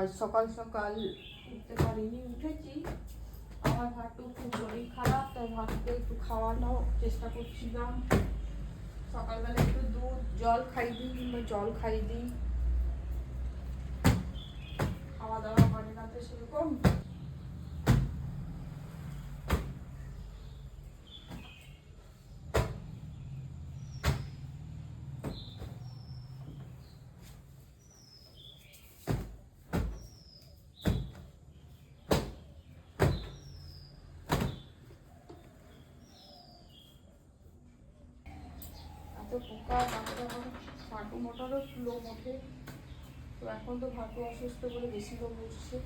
আর সকাল সকাল উঠতে পারিনি, উঠেছি। আমার হাঁটু খুব শরীর খারাপ, তাই ভাতটা একটু খাওয়ানো চেষ্টা করছিলাম। সকালবেলা একটু দুধ, জল খাই দিই, কিংবা জল খাই দিই। খাওয়া দাওয়া করে না তো সেরকম। এত পোকা, তারপরে আমার হাঁটু মোটারও লোম ওঠে তো এখন তো হাঁটু অসুস্থ বলে বেশি লোক উঠছে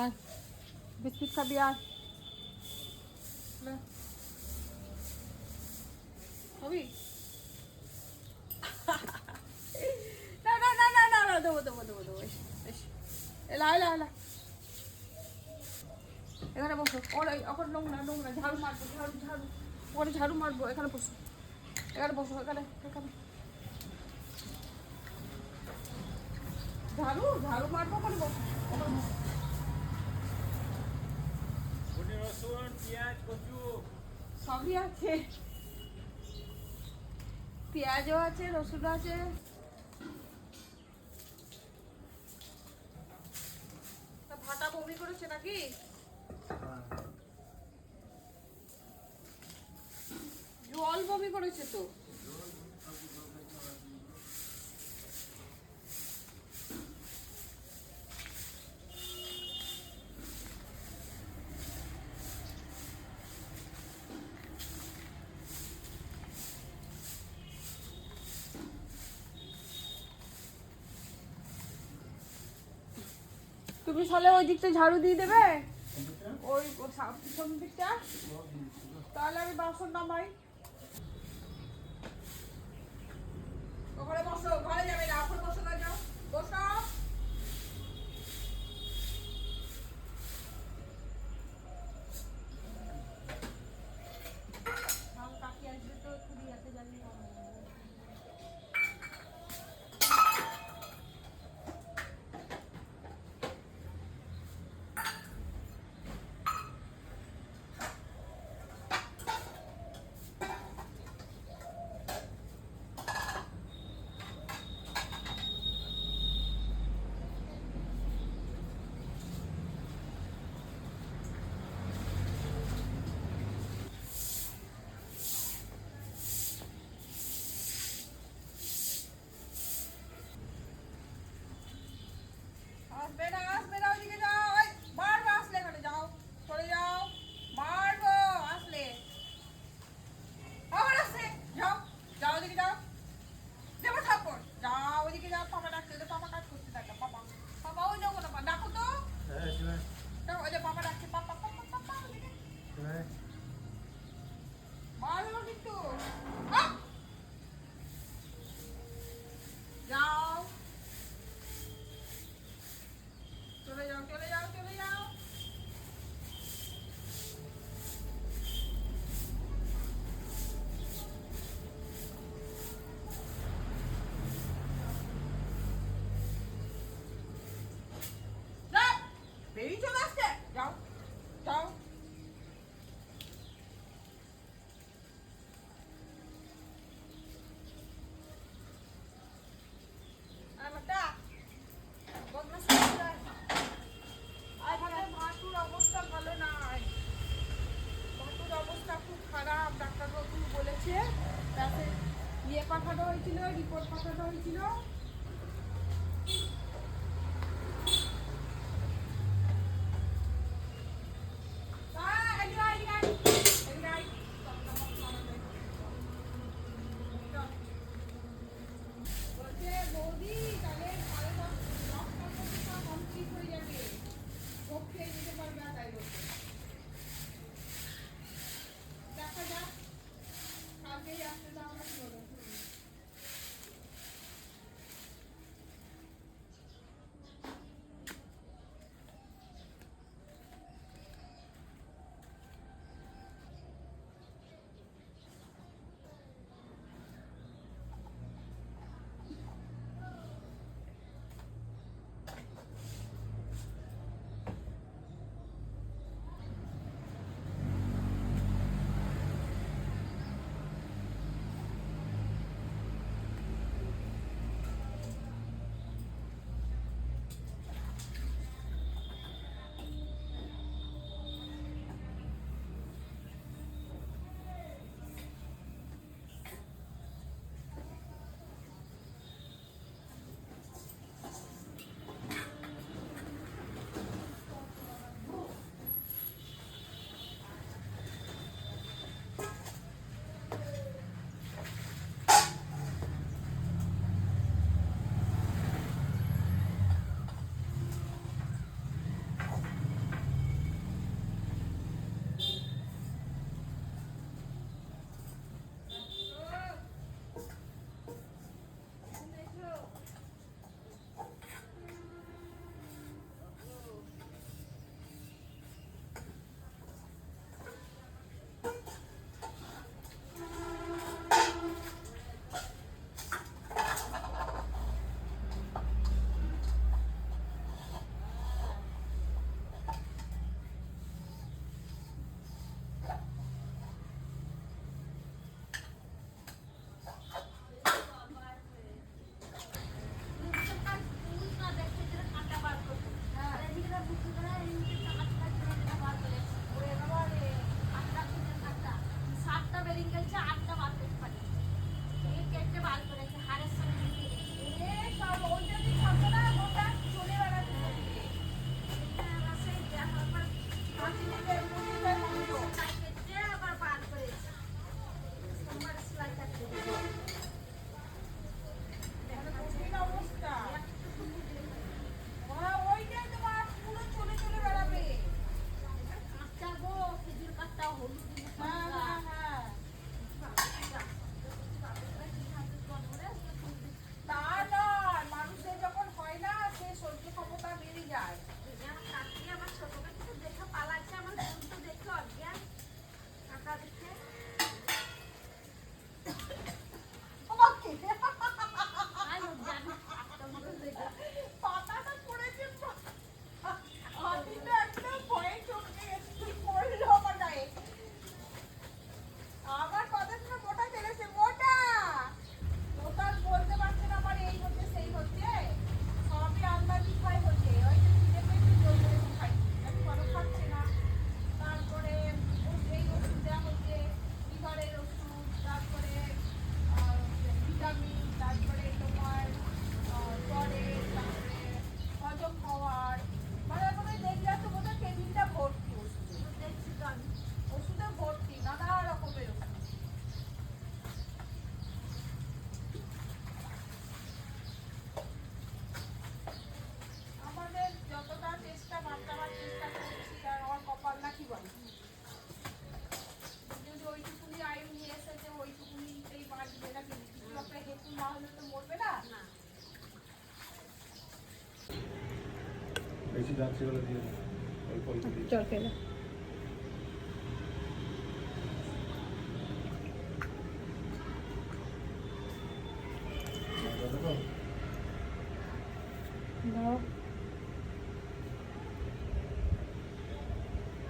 আর বিস্কিট খাবি নে। খাবি না না না না না না, দেবো দেবো দেবো দেবো এলা এলা এলা এখানে বসো। ওর ওখানে নোংরা নোংরা, ঝাড়ু মারবো, ঝাড়ু ঝাড়ু। ওখানে ঝাড়ু মারবো, এখানে বসো। এখানে বসো, এখানে এখানে। ঝাড়ু ঝাড়ু মারবো, ওখানে বসো। ওখানে বসো। রসুন পেঁয়াজ কচু সবই আছে। পেঁয়াজও আছে রসুন আছে। তা ভাটা বমি করেছে নাকি? জল বমি করেছে তো। তুমি তাহলে ওই দিকটা ঝাড়ু দিয়ে দেবে? ওই সামনের দিকটা? তাহলে আমি বাসন নামাই ওখানে বসো ঘরে যাবে না ওখানে বসো না যাও বসো থাম, কাকি আসবে তো একটু দিয়াতে জানি না। আসবে না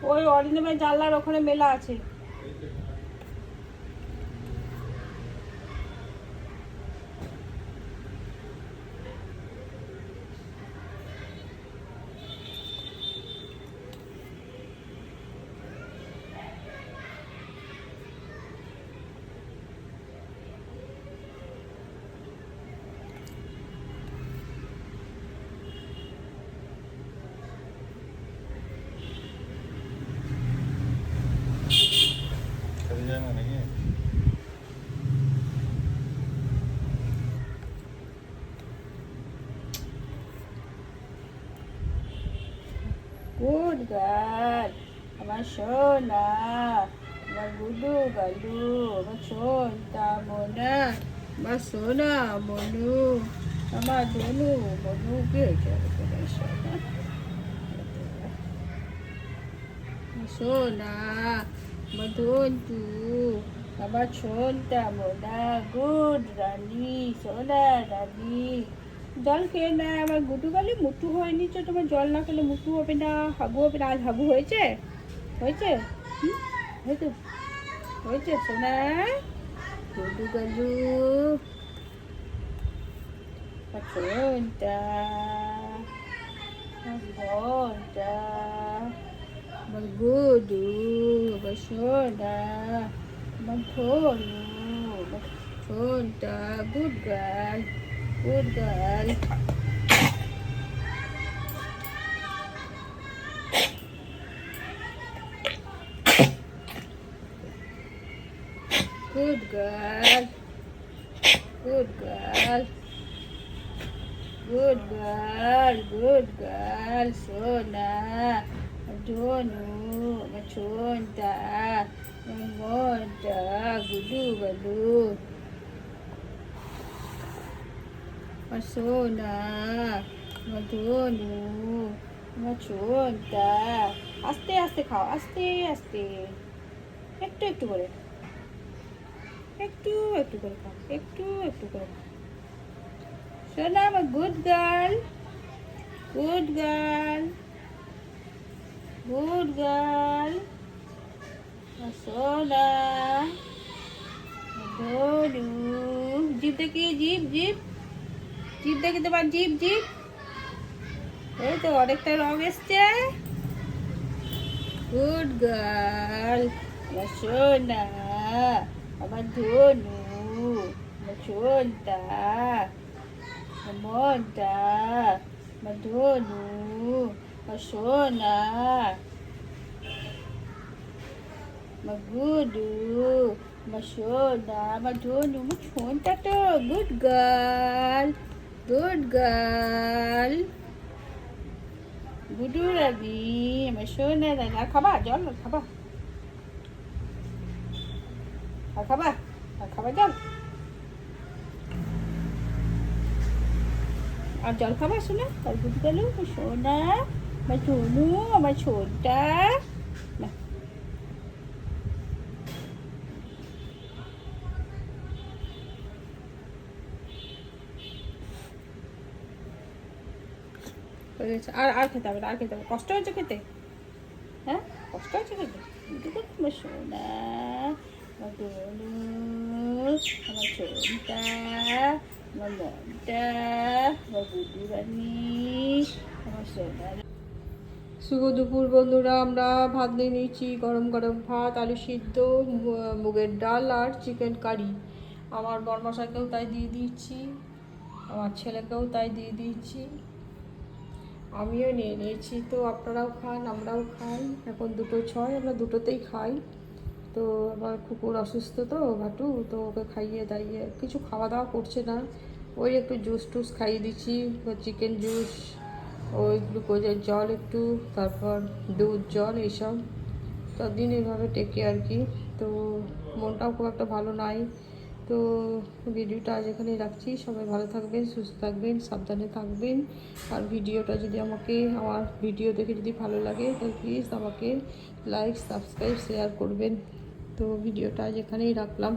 ওই অরিন্দমের জানলার ওখানে মেলা আছে খেতে যায় না নাকি? Good girl. আমার সোনা, আমার গুডু গালু আমার সোনটা মোনা, আমার সোনা মনু, আমার ধনু মনু, কে করে সোনা? সোনা, আমার ধন্তু আমার সোনটা মোনা, গুড রানী, সোনা রানী। জল খেয়ে না আমার গুটু গালে মুটু হয়নি তো, তোমার জল না খেলে মুটু হবে না, হাগু হবে না, আজ হাগু হয়েছে? হয়েছে? হুম? হয়েছে। হয়েছে, সোনা। গুটু গালু ঘণ্টা ঘণ্টা গুডু সোনা। ঘণ্টা good girl. Good girl. Good girl. Good girl. Good girl. Good girl. Sona. Madonu. Machonta. Mamonta. Gudu gadu. Masona, মধনু মচনটা আস্তে আস্তে খাও আস্তে আস্তে। একটু একটু করে একটু একটু করে খাও একটু একটু করে খাও। সোনা আমার good girl good girl good girl সোনা মধনু জিপ দেখিয়ে জিপ জিপ জিপ দেখে তোমার জিপ জিপ এই তো অনেকটা রং এসছে। গুড গার্ল সোনা, আমার ধনু, আমার সোনটা, আমার মনটা, আমার ধনু, আমার সোনা, আমার গুডু, আমার সোনা, আমার ধনু, আমার সোনটা তো। Good girl good girl. গুডু রানী আমার সোনা রানী আর খাবা, জল, আর খাবা। আর খাবা আর খাবা জল। আর জল খাবা শোনা আর গুডু গেল সোনা, আমার ঝুনু আমার ছোটটা না হয়ে গেছে। আর আর খেতে হবে আর খেতে হবে কষ্ট হয়েছে খেতে? হ্যাঁ? কষ্ট হয়েছে খেতে? আমার ডোনু আমার ছোনটা আমার আমার বুদু রানী আমার সোনা শুভ দুপুর বন্ধুরা, আমরা ভাত নিয়ে নিয়েছি গরম গরম ভাত, আলু সিদ্ধ মুগের ডাল আর চিকেন কারি। আমার বরমশাকেও তাই দিয়ে দিচ্ছি আমার ছেলেকেও তাই দিয়ে দিয়েছি। আমিও নিয়ে নিয়েছি। তো আপনারাও খান, আমরাও খাই। এখন দুটো ছয়, আমরা দুটোতেই খাই। তো আমার কুকুর অসুস্থ তো ঘাটু তো ওকে খাইয়ে দাইয়ে কিছু খাওয়া দাওয়া করছে না। ওই একটু জুস টুস খাইয়ে দিচ্ছি চিকেন জুস, ওই গ্লুকোজের জল একটু, তারপর দুধ, জল এইসব। ততদিন এইভাবে টেকে আর কি। তো মনটাও খুব একটা ভালো নাই। তো ভিডিওটা আজ এখানেই রাখছি। সবাই ভালো থাকবেন, সুস্থ থাকবেন, সাবধানে থাকবেন। আর ভিডিওটা যদি আমাকে, আমার ভিডিও দেখে যদি ভালো লাগে, তাহলে প্লিজ আমাকে লাইক সাবস্ক্রাইব শেয়ার করবেন। তো ভিডিওটা আজ এখানেই রাখলাম।